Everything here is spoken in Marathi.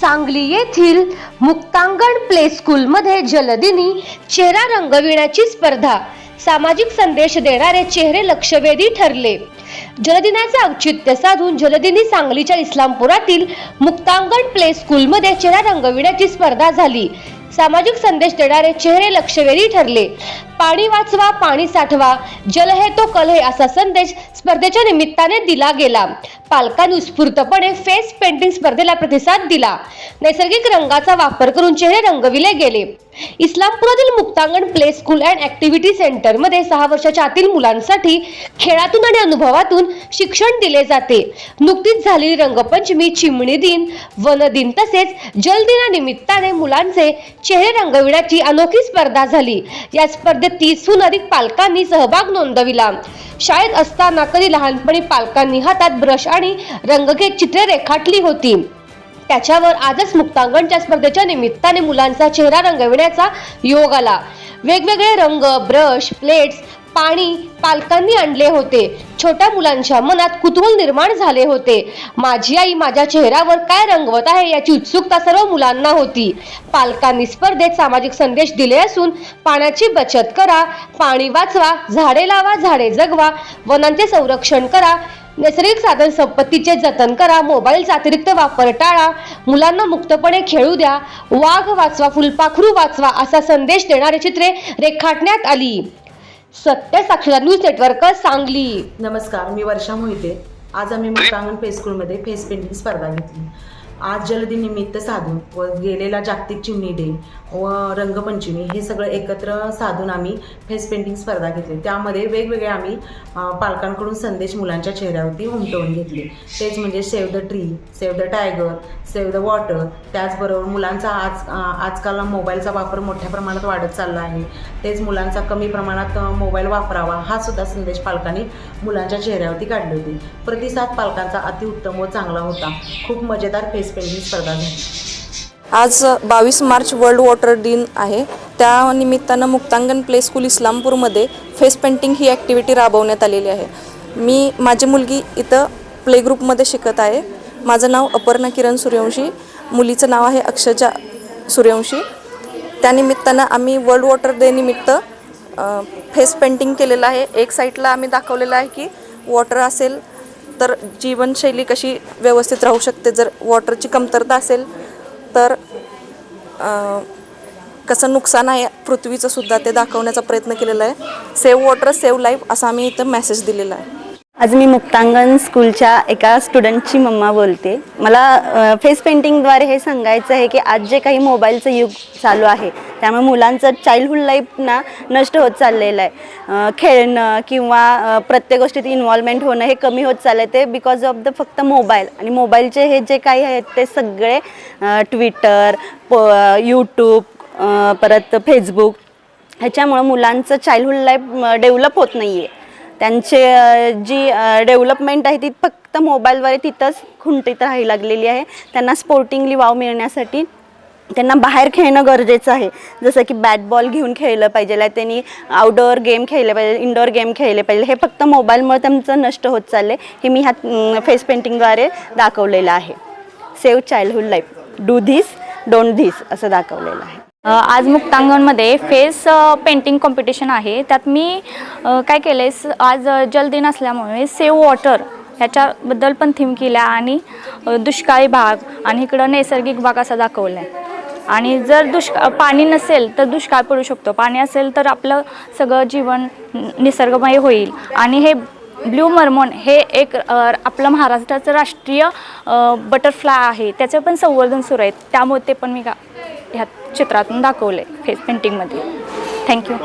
सांगली येथील मुक्तांगण प्ले स्कूलमध्ये जलदिनी चेहरा रंगविण्याची स्पर्धा. सामाजिक संदेश देणारे चेहरे लक्षवेधी ठरले. जलदिनाचे औचित्य साधून जलदिनी सांगलीच्या इस्लामपुरातील मुक्तांगण प्ले स्कूलमध्ये चेहरा रंगविण्याची स्पर्धा झाली. सामाजिक संदेश देणारे चेहरे लक्षवेधी ठरले. पाणी वाचवा पाणी साठवा. जल हे तो कल हे असा संदेश स्पर्धेच्या निमित्ताने दिला गेला. पालकांनी उत्स्फूर्तपणे फेस पेंटिंग स्पर्धेला प्रतिसाद दिला. नैसर्गिक रंगाचा वापर करून चेहरे रंगविले गेले. इस्लामपुरातील Muktangan play school and activity सेंटरमध्ये सहा वर्षाच्या आतील मुलांसाठी खेळातून आणि अनुभवातून शिक्षण दिले जाते. नुकतीच झालेली रंगपंचमी चिमणी दिन वन दिन तसेच जलदिना निमित्ताने मुलांचे चेहरे रंगविण्याची अनोखी स्पर्धा झाली. या स्पर्धे स्पर्धेत तीसहून अधिक पालकांनी सहभाग नोंदविला. शाळेत असताना कधी लहानपणी पालकांनी हातात ब्रश आणि रंग घेत चित्रे रेखाटली होती. त्याच्यावर आजच मुक्तांगणच्या स्पर्धेच्या निमित्ताने मुलांचा चेहरा रंगविण्याचा योग आला. वेगवेगळे रंग ब्रश प्लेट्स पाणी पालकांनी आणले होते. छोट्या मुलांच्या मनात कुतूहल निर्माण झाले होते. माझी आई माझ्या चेहऱ्यावर काय रंगवत आहे याची उत्सुकता सर्व मुलांना होती. पालकांनी स्पर्धेत सामाजिक संदेश दिले असून पाण्याची बचत करा पाणी वाचवा झाडे लावा झाडे जगवा वनांचे संरक्षण करा नैसर्गिक साधन संपत्तीचे जतन करा मोबाईलचा अतिरिक्त वापर टाळा मुलांना मुक्तपणे खेळू द्या वाघ वाचवा फुलपाखरू वाचवा असा संदेश देणारी चित्रे रेखाटण्यात आली. सत्य साक्षरता न्यूज नेटवर्क सांगली. नमस्कार मी वर्षा मोहिते. आज आम्ही मुक्तांगण फेस स्कूलमध्ये फेस पेंटिंग स्पर्धा घेतली. आज जलदिन निमित्त साधून व गेलेला जागतिक चिमणी डे व रंगपंचमी हे सगळं एकत्र साधून आम्ही फेस पेंटिंग स्पर्धा घेतली. त्यामध्ये वेगवेगळे आम्ही पालकांकडून संदेश मुलांच्या चेहऱ्यावरती उमटवून घेतले. तेच म्हणजे save the tree save the tiger save the water त्याचबरोबर मुलांचा आज आजकाल मोबाईलचा वापर मोठ्या प्रमाणात वाढत चालला आहे. तेच मुलांचा कमी प्रमाणात मोबाईल वापरावा हा सुद्धा संदेश पालकांनी मुलांच्या चेहऱ्यावरती काढले होते. प्रतिसाद पालकांचा अतिउत्तम व चांगला होता. खूप मजेदार फेस पेंटिंग स्पर्धा झाली. आज बावीस मार्च वर्ल्ड वॉटर दिन आहे. त्या निमित्तानं मुक्तांगण प्ले स्कूल इस्लामपूरमध्ये फेस पेंटिंग ही ॲक्टिव्हिटी राबवण्यात आलेली आहे. मी माझी मुलगी इथं प्ले ग्रुपमध्ये शिकत आहे. माझं नाव अपर्णा किरण सूर्यवंशी मुलीचं नाव आहे अक्षजा सूर्यवंशी. त्यानिमित्तानं आम्ही वर्ल्ड वॉटर डे निमित्त फेस पेंटिंग केलेलं आहे. एक साईडला आम्ही दाखवलेलं आहे की वॉटर असेल तर जीवनशैली कशी व्यवस्थित राहू शकते? जर वॉटरची कमतरता असेल तर कसं नुकसान आहे पृथ्वीचं सुद्धा ते दाखवण्याचा प्रयत्न केलेला आहे. सेव्ह वॉटर सेव्ह लाईफ असा आम्ही इथं मेसेज दिलेला आहे. आज मी मुक्तांगण स्कूलच्या एका स्टुडंटची मम्मा बोलते. मला फेस पेंटिंगद्वारे हे सांगायचं आहे की आज जे काही मोबाईलचं युग चालू आहे त्यामुळे मुलांचं चाइल्डहुड लाईफ ना नष्ट होत चाललेलं आहे. खेळणं किंवा प्रत्येक गोष्टीत इन्व्हॉल्वमेंट होणं हे कमी होत चाललं आहे ते बिकॉज ऑफ द फक्त मोबाईल आणि मोबाईलचे हे जे काही आहेत ते सगळे ट्विटर प यूट्यूब परत फेसबुक ह्याच्यामुळं मुलांचं चाइल्डहुड लाईफ डेव्हलप होत नाही आहे त्यांचे जी डेव्हलपमेंट आहे ती फक्त मोबाईलद्वारे तिथंच खुंटीत राहायला लागलेली आहे. त्यांना स्पोर्टिंगली वाव मिळण्यासाठी त्यांना बाहेर खेळणं गरजेचं आहे. जसं की बॅट बॉल घेऊन खेळलं पाहिजे त्यांनी आउटडोअर गेम खेळले पाहिजे इनडोअर गेम खेळले पाहिजे. हे फक्त मोबाईलमुळे त्यांचं नष्ट होत चालले हे मी ह्या फेस पेंटिंगद्वारे दाखवलेलं आहे. Save childhood life do this don't this असं दाखवलेलं आहे. आज मुक्तांगणमध्ये फेस पेंटिंग कॉम्पिटिशन आहे. त्यात मी काय केलं आहे आज जलदिन असल्यामुळे सेव्ह वॉटर ह्याच्याबद्दल पण थीम केल्या आणि दुष्काळी भाग आणि इकडं नैसर्गिक भाग असा दाखवला आहे आणि जर दुष्काळ पाणी नसेल तर दुष्काळ पडू शकतो. पाणी असेल तर आपलं सगळं जीवन निसर्गमय होईल. आणि हे ब्ल्यू मर्मोन हे एक आपलं महाराष्ट्राचं राष्ट्रीय बटरफ्लाय आहे. त्याचं पण संवर्धन सुरू आहे. त्यामुळे ते पण मी गा ह्या चित्रातून दाखवलं आहे फेस पेंटिंगमध्ये थँक्यू